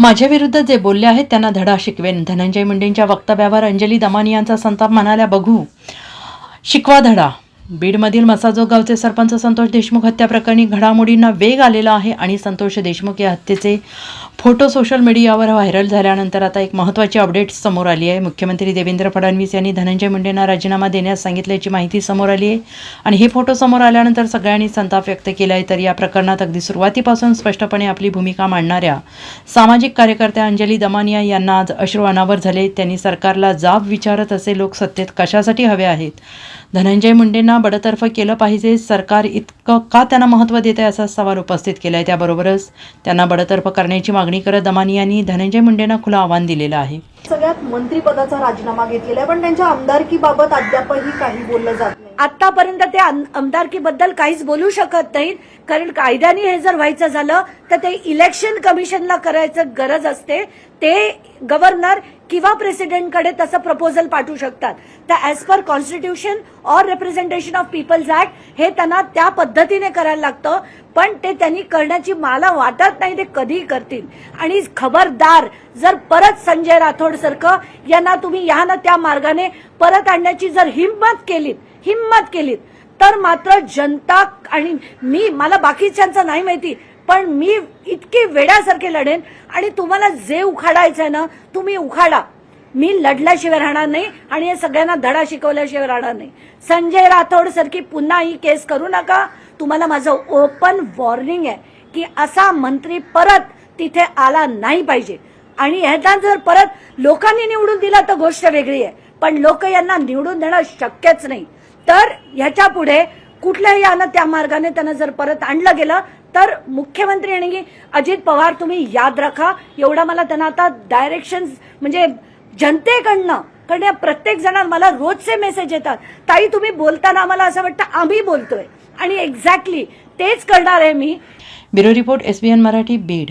माझ्या विरुद्ध जे बोलले आहेत त्यांना धडा शिकवेन. धनंजय मुंडेंच्या वक्तव्यावर अंजली दमानियांचा संताप म्हणाल्या बघू. शिकवा धडा. बीडमधील मसाजो गावचे सरपंच संतोष देशमुख हत्या प्रकरणी घडामोडींना वेग आलेला आहे आणि संतोष देशमुख या हत्येचे फोटो सोशल मीडियावर व्हायरल झाल्यानंतर आता एक महत्त्वाची अपडेट समोर आली आहे. मुख्यमंत्री देवेंद्र फडणवीस यांनी धनंजय मुंडेंना राजीनामा देण्यास सांगितल्याची माहिती समोर आली आहे. आणि हे फोटो समोर आल्यानंतर सगळ्यांनी संताप व्यक्त केला आहे तर या प्रकरणात अगदी सुरुवातीपासून स्पष्टपणे आपली भूमिका मांडणाऱ्या सामाजिक कार्यकर्त्या अंजली दमानिया यांना आज अश्रू अनावर झाले. त्यांनी सरकारला जाब विचारत असे लोक सत्तेत कशासाठी हवे आहेत? धनंजय मुंडेंना बडतर्फ केलं पाहिजे. सरकार इतकं का त्यांना महत्त्व देते असा सवाल उपस्थित केला आहे त्याबरोबरच त्यांना बडतर्फ करण्याची मागणी करत दमानी यांनी धनंजय मुंडेंना खुलं आव्हान दिलेलं आहे. सगळ्यात मंत्रीपदाचा राजीनामा घेतलेला आहे पण त्यांच्या आमदारकीबाबत अद्यापही काही बोललं जात नाही. आतापर्यंत ते आम- आमदारकीबद्दल काहीच बोलू शकत नाहीत. कारण कायद्याने हे जर व्हायचं झालं तर ते इलेक्शन कमिशनला करायचं गरज असते. ते गव्हर्नर किंवा प्रेसिडेंटकडे तसं प्रपोजल पाठवू शकतात. तर as per constitution or representation of peoples act हे त्यांना त्या पद्धतीने करायला लागतं पण ते त्यांनी करण्याची मला वाटत नाही ते कधी करतील. आणि खबरदार जर परत संजय राठोड सारखं यांना तुम्ही या ना त्या मार्गाने परत आणण्याची जर हिंमत केलीत हिंमत केलीत तर मात्र जनता आणि मी मला बाकीच्यांचं नाही माहिती पण मी इतकी वेड्यासारखे लढेन आणि तुम्हाला जे उखाडायचं आहे ना तुम्ही उखाडा. मी लढल्याशिवाय राहणार नाही आणि हे सगळ्यांना धडा शिकवल्याशिवाय राहणार नाही. संजय राठोड सारखी पुन्हा ही केस करू नका. तुम्हाला माझं ओपन वॉर्निंग आहे की असा मंत्री परत तिथे आला नाही पाहिजे. आणि ह्याचा जर परत लोकांनी निवडून दिला तर गोष्ट वेगळी आहे. पण लोक यांना निवडून देणं शक्यच नाही. तर ह्याच्या पुढे कुठल्याही यानं त्या मार्गाने त्यांना जर परत आणलं गेलं तर मुख्यमंत्री आणि अजित पवार तुम्ही याद राखा. एवढा मला त्यांना आता डायरेक्शन म्हणजे जनतेकडनं कारण या प्रत्येक जणांना मला रोजचे मेसेज येतात. ताई तुम्ही बोलताना आम्हाला असं वाटतं आम्ही बोलतोय. आणि एक्झॅक्टली तेच करणार आहे मी. Bureau report S B N Marathi Beed.